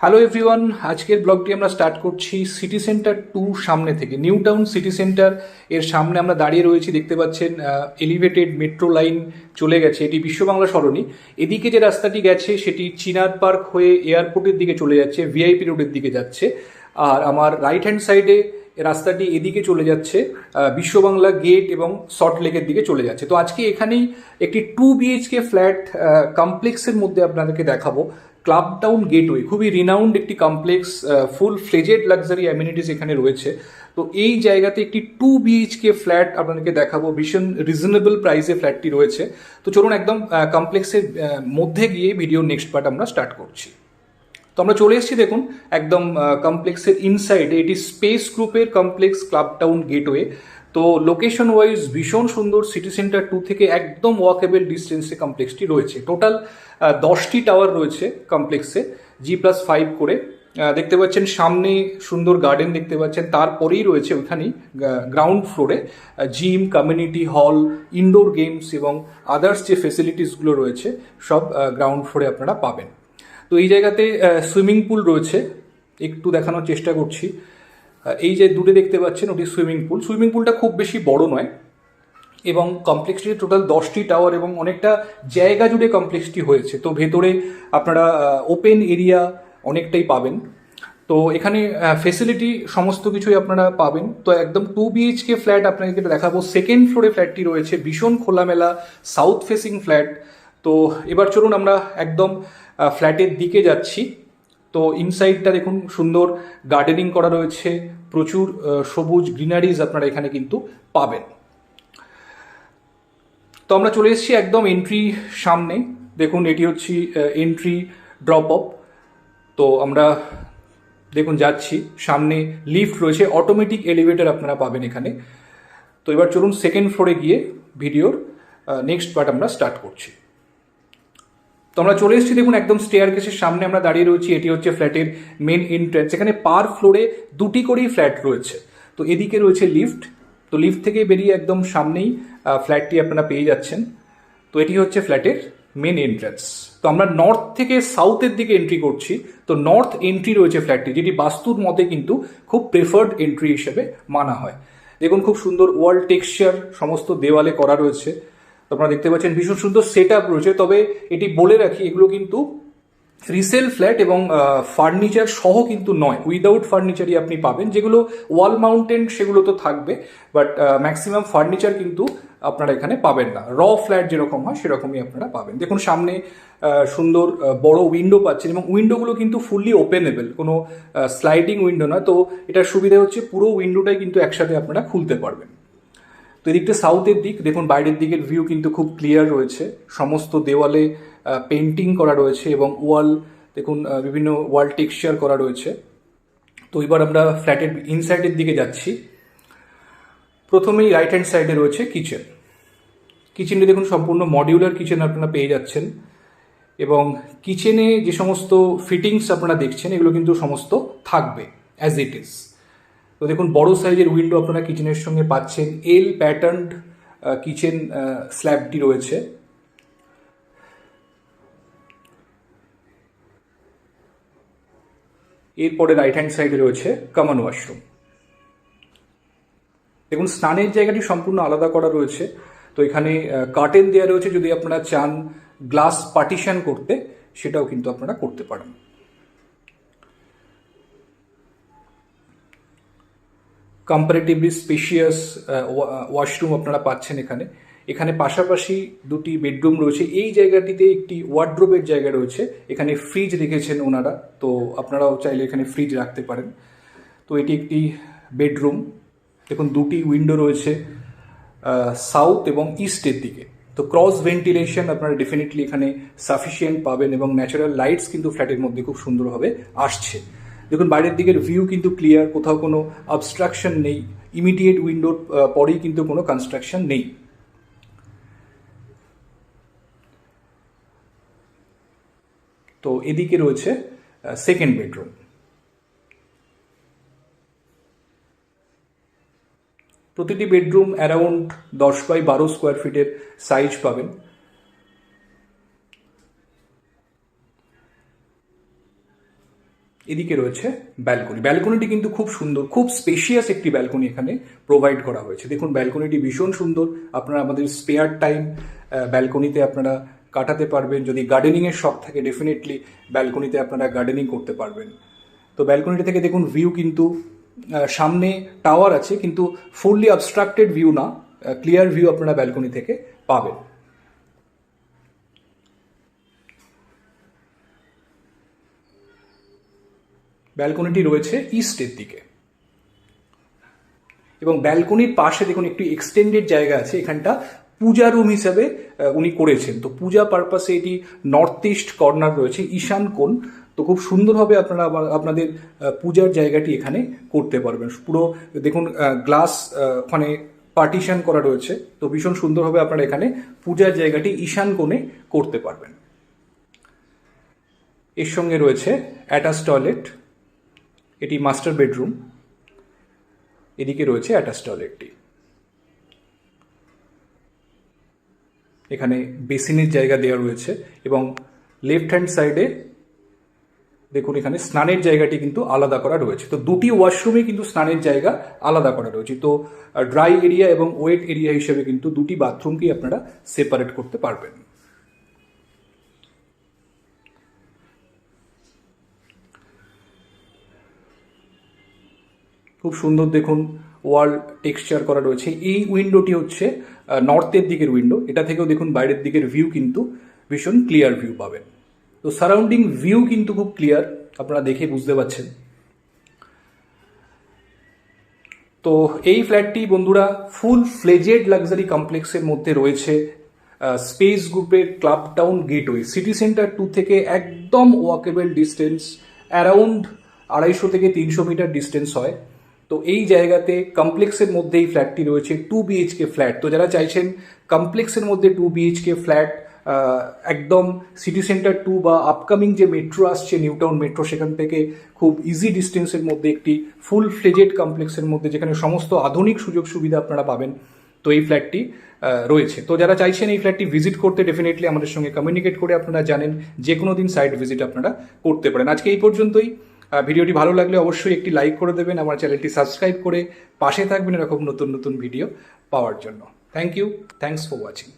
Hello everyone আজকের ব্লগটি আমরা স্টার্ট করছি সিটি সেন্টার টু সামনে থেকে। নিউ টাউন সিটি সেন্টার এর সামনে আমরা দাঁড়িয়ে রয়েছি, দেখতে পাচ্ছেন এলিভেটেড মেট্রো লাইন চলে গেছে। এটি বিশ্ব বাংলা সরণি। এদিকে যে রাস্তাটি গেছে, সেটি চিনার পার্ক হয়ে এয়ারপোর্টের দিকে চলে যাচ্ছে ভিআইপি রোডের দিকে যাচ্ছে। আর আমার রাইট হ্যান্ড সাইডে রাস্তাটি এদিকে চলে যাচ্ছে বিশ্ববাংলা গেট এবং সল্ট লেকের দিকে চলে যাচ্ছে। তো আজকে এখানেই একটি টু বিএইচকে ফ্ল্যাট কমপ্লেক্সের মধ্যে আপনাদেরকে দেখাবো। ক্লাব টাউন গেটওয়ে খুবই রিনাউন্ড একটি complex full fledged luxury amenities এখানে রয়েছে। তো এই জায়গাতে একটি টু বিএইচকে ফ্ল্যাট আপনাদেরকে দেখাবো, ভীষণ রিজনেবল প্রাইসে ফ্ল্যাটটি রয়েছে। তো চলুন একদম কমপ্লেক্সের মধ্যে গিয়ে ভিডিও নেক্সট পার্ট আমরা স্টার্ট করছি। তো আমরা চলে এসেছি, দেখুন, একদম কমপ্লেক্সের ইনসাইডে এটি স্পেস গ্রুপের কমপ্লেক্স ক্লাব টাউন গেটওয়ে তো লোকেশন ওয়াইজ ভীষণ সুন্দর সিটি সেন্টার টু থেকে একদম ওয়াকেবল ডিস্টেন্সে কমপ্লেক্সটি রয়েছে। টোটাল দশটি টাওয়ার রয়েছে কমপ্লেক্সে জি প্লাস ফাইভ করে। দেখতে পাচ্ছেন, সামনে সুন্দর গার্ডেন দেখতে পাচ্ছেন, তারপরেই রয়েছে ওখানেই গ্রাউন্ড ফ্লোরে gym community hall indoor games এবং আদার্স যে ফেসিলিটিসগুলো রয়েছে, সব গ্রাউন্ড ফ্লোরে আপনারা পাবেন। তো এই জায়গাতে সুইমিং পুল রয়েছে। একটু দেখানোর চেষ্টা করছি। এই যে দূরে দেখতে পাচ্ছেন, ওটি সুইমিং পুল। সুইমিং পুলটা খুব বেশি বড় নয় এবং কমপ্লেক্সটি টোটাল দশটি টাওয়ার এবং অনেকটা জায়গা জুড়ে কমপ্লেক্সটি হয়েছে। তো ভেতরে আপনারা ওপেন এরিয়া অনেকটাই পাবেন। তো এখানে ফেসিলিটি সমস্ত কিছুই আপনারা পাবেন। তো একদম টু বিএইচকে ফ্ল্যাট আপনাদেরকে দেখাবো। সেকেন্ড ফ্লোরে ফ্ল্যাটটি রয়েছে। ভীষণ খোলামেলা সাউথ ফেসিং ফ্ল্যাট তো এবার চলুন আমরা একদম ফ্ল্যাটের দিকে যাচ্ছি। তো ইনসাইডটা দেখুন, সুন্দর গার্ডেনিং করা রয়েছে। প্রচুর সবুজ গ্রিনারিজ আপনারা এখানে কিন্তু পাবেন। তো আমরা চলে এসেছি একদম এন্ট্রি সামনে। দেখুন, এটি হচ্ছে এন্ট্রি ড্রপ অফ তো আমরা দেখুন, যাচ্ছি। সামনে লিফট রয়েছে অটোমেটিক এলিভেটর আপনারা পাবেন এখানে। তো এবার চলুন সেকেন্ড ফ্লোরে গিয়ে ভিডিওর নেক্সট পার্ট আমরা স্টার্ট করছি। তো আমরা চলে এসেছি, দেখুন, একদম স্টেয়ার কেসের সামনে আমরা দাঁড়িয়ে রয়েছি। এটি হচ্ছে ফ্ল্যাটের মেন এন্ট্রেন্স এখানে পার ফ্লোরে দুটি করেই ফ্ল্যাট রয়েছে। তো এদিকে রয়েছে লিফট তো লিফট থেকে বেরিয়ে একদম সামনেই ফ্ল্যাটটি আপনারা পেয়ে যাচ্ছেন। তো এটি হচ্ছে ফ্ল্যাটের মেন এন্ট্রান্স তো আমরা নর্থ থেকে সাউথের দিকে এন্ট্রি করছি। তো নর্থ এন্ট্রি রয়েছে ফ্ল্যাটটি যেটি বাস্তুর মতে কিন্তু খুব প্রেফার্ড এন্ট্রি হিসেবে মানা হয়। দেখুন, খুব সুন্দর ওয়াল টেক্সচার সমস্ত দেওয়ালে করা রয়েছে। আপনারা দেখতে পাচ্ছেন ভীষণ সুন্দর সেট রয়েছে। তবে এটি বলে রাখি, এগুলো কিন্তু রিসেল ফ্ল্যাট এবং ফার্নিচার সহ কিন্তু নয়। উইদাউট ফার্নিচারই আপনি পাবেন। যেগুলো ওয়াল মাউন্টেন সেগুলো তো থাকবে। বাট ম্যাক্সিমাম ফার্নিচার কিন্তু আপনারা এখানে পাবেন না। র ফ্ল্যাট যেরকম হয়, সেরকমই আপনারা পাবেন। দেখুন সামনে সুন্দর বড় উইন্ডো পাচ্ছেন এবং উইন্ডোগুলো কিন্তু ফুললি ওপেনেবল কোনো স্লাইডিং উইন্ডো নয়। তো এটার সুবিধা হচ্ছে পুরো উইন্ডোটাই কিন্তু একসাথে আপনারা খুলতে পারবেন। তো এদিকটা সাউথের দিক, দেখুন বাইরের দিকের ভিউ কিন্তু খুব ক্লিয়ার রয়েছে। সমস্ত দেওয়ালে পেন্টিং করা রয়েছে এবং ওয়াল দেখুন বিভিন্ন ওয়াল টেক্সচার করা রয়েছে। তো এবার আমরা ফ্ল্যাটের ইনসাইডের দিকে যাচ্ছি। প্রথমেই রাইট হ্যান্ড সাইডে রয়েছে কিচেন কিচেনটি দেখুন, সম্পূর্ণ মডিউলার কিচেন আপনারা পেয়ে যাচ্ছেন। এবং কিচেনে যে সমস্ত ফিটিংস আপনারা দেখছেন, এগুলো কিন্তু সমস্ত থাকবে অ্যাজ ইট ইজ তো দেখুন, বড় সাইজের উইন্ডো আপনারা কিচেনের সঙ্গে পাচ্ছেন। এল প্যাটার্নড কিচেন স্ল্যাবটি রয়েছে। এরপরে রাইট হ্যান্ড সাইডে রয়েছে কমন ওয়াশরুম দেখুন, স্নানের জায়গাটি সম্পূর্ণ আলাদা করা রয়েছে। তো এখানে কার্টেন দেওয়া রয়েছে। যদি আপনারা চান গ্লাস পার্টিশন করতে, সেটাও কিন্তু আপনারা করতে পারেন। কম্পারেটিভলি স্পেশিয়াস ওয়াশরুম আপনারা পাচ্ছেন এখানে। এখানে পাশাপাশি দুটি বেডরুম রয়েছে। এই জায়গাটিতে একটি ওয়ার্ড্রোবের জায়গা রয়েছে। এখানে ফ্রিজ রেখেছেন ওনারা। তো আপনারাও চাইলে এখানে ফ্রিজ রাখতে পারেন। তো এটি একটি বেডরুম দেখুন, দুটি উইন্ডো রয়েছে সাউথ এবং ইস্টের দিকে। তো ক্রস ভেন্টিলেশন আপনারা ডেফিনেটলি এখানে সাফিসিয়েন্ট পাবেন এবং ন্যাচারাল লাইটস কিন্তু ফ্ল্যাটের মধ্যে খুব সুন্দরভাবে আসছে। দেখুন, বাইরের দিকের ভিউ কিন্তু ক্লিয়ার কোথাও কোনো অবস্ট্রাকশন নেই। ইমিডিয়েট উইন্ডোর পরেই কিন্তু কোনো কনস্ট্রাকশন নেই। তো এদিকে রয়েছে সেকেন্ড বেডরুম প্রতিটি বেডরুম অ্যারাউন্ড দশ বাই বারো স্কোয়ার ফিটের সাইজ পাবেন। এদিকে রয়েছে ব্যালকনি ব্যালকনিটি কিন্তু খুব সুন্দর, খুব স্পেশিয়াস একটি ব্যালকনি এখানে প্রোভাইড করা হয়েছে। দেখুন ব্যালকনিটি ভীষণ সুন্দর। আপনারা আমাদের স্পেয়ার টাইম ব্যালকনিতে আপনারা কাটাতে পারবেন। যদি গার্ডেনিংয়ের শখ থাকে ডেফিনেটলি ব্যালকনিতে আপনারা গার্ডেনিং করতে পারবেন। তো ব্যালকনিটি থেকে দেখুন ভিউ কিন্তু সামনে টাওয়ার আছে, কিন্তু ফুললি অবস্ট্রাক্টেড ভিউ না ক্লিয়ার ভিউ আপনারা ব্যালকনি থেকে পাবেন। ব্যালকনিটি রয়েছে ইস্টের দিকে। এবং ব্যালকনির পাশে দেখুন একটি এক্সটেন্ডেড জায়গা আছে, এখানটা পূজা রুম হিসাবে উনি করেছেন। তো পূজা পারপাসে এটি নর্থ ইস্ট কর্নার রয়েছে, ঈশান কোণ। তো খুব সুন্দরভাবে আপনারা আপনাদের পূজার জায়গাটি এখানে করতে পারবেন। পুরো দেখুন গ্লাস ওখানে পার্টিশন করা রয়েছে। তো ভীষণ সুন্দরভাবে আপনারা এখানে পূজার জায়গাটি ঈশান কোণে করতে পারবেন। এর সঙ্গে রয়েছে অ্যাটাচ টয়লেট এটি মাস্টার বেডরুম এদিকে রয়েছে অ্যাটাচ টয়লেটটি এখানে বেসিনের জায়গা দেওয়া রয়েছে এবং লেফট হ্যান্ড সাইডে দেখুন এখানে স্নানের জায়গাটি কিন্তু আলাদা করা রয়েছে। তো দুটি ওয়াশরুমে কিন্তু স্নানের জায়গা আলাদা করা রয়েছে। তো ড্রাই এরিয়া এবং ওয়েট এরিয়া হিসেবে কিন্তু দুটি বাথরুমকেই আপনারা সেপারেট করতে পারবেন। খুব সুন্দর দেখুন ওয়াল টেক্সচার করা রয়েছে। এই উইন্ডোটি হচ্ছে নর্থের দিকের উইন্ডো। এটা থেকেও দেখুন বাইরের দিকের ভিউ কিন্তু ভীষণ ক্লিয়ার ভিউ পাবেন তো সারাউন্ডিং ভিউ কিন্তু খুব ক্লিয়ার, আপনারা দেখে বুঝতে পারছেন। তো এই ফ্ল্যাটটি বন্ধুরা ফুল ফ্লেজেড লাক্সারি কমপ্লেক্সের মধ্যে রয়েছে স্পেস গ্রুপের Club Town Gateway. City Centre two থেকে একদম ওয়াকেবল ডিস্টেন্স অ্যারাউন্ড আড়াইশো থেকে তিনশো মিটার ডিস্টেন্স হয়। তো এই জায়গাতে কমপ্লেক্সের মধ্যে এই ফ্ল্যাটটি রয়েছে টু বিএইচকে ফ্ল্যাট তো যারা চাইছেন কমপ্লেক্সের মধ্যে টু বিএইচকে ফ্ল্যাট একদম সিটি সেন্টার টু বা আপকামিং যে মেট্রো আসছে নিউ টাউন মেট্রো সেখান থেকে খুব ইজি ডিস্টেন্সের মধ্যে একটি ফুল ফ্লেজেড কমপ্লেক্সের মধ্যে যেখানে সমস্ত আধুনিক সুযোগ সুবিধা আপনারা পাবেন, তো এই ফ্ল্যাটটি রয়েছে। তো যারা চাইছেন এই ফ্ল্যাটটি ভিজিট করতে ডেফিনেটলি আমাদের সঙ্গে কমিউনিকেট করে আপনারা জানেন যে কোনো দিন সাইট ভিজিট আপনারা করতে পারেন। আজকে এই পর্যন্তই। ভিডিওটি ভালো লাগলে অবশ্যই একটি লাইক করে দেবেন, আমার চ্যানেলটি সাবস্ক্রাইব করে পাশে থাকবেন এরকম নতুন নতুন ভিডিও পাওয়ার জন্য। Thank you thanks for watching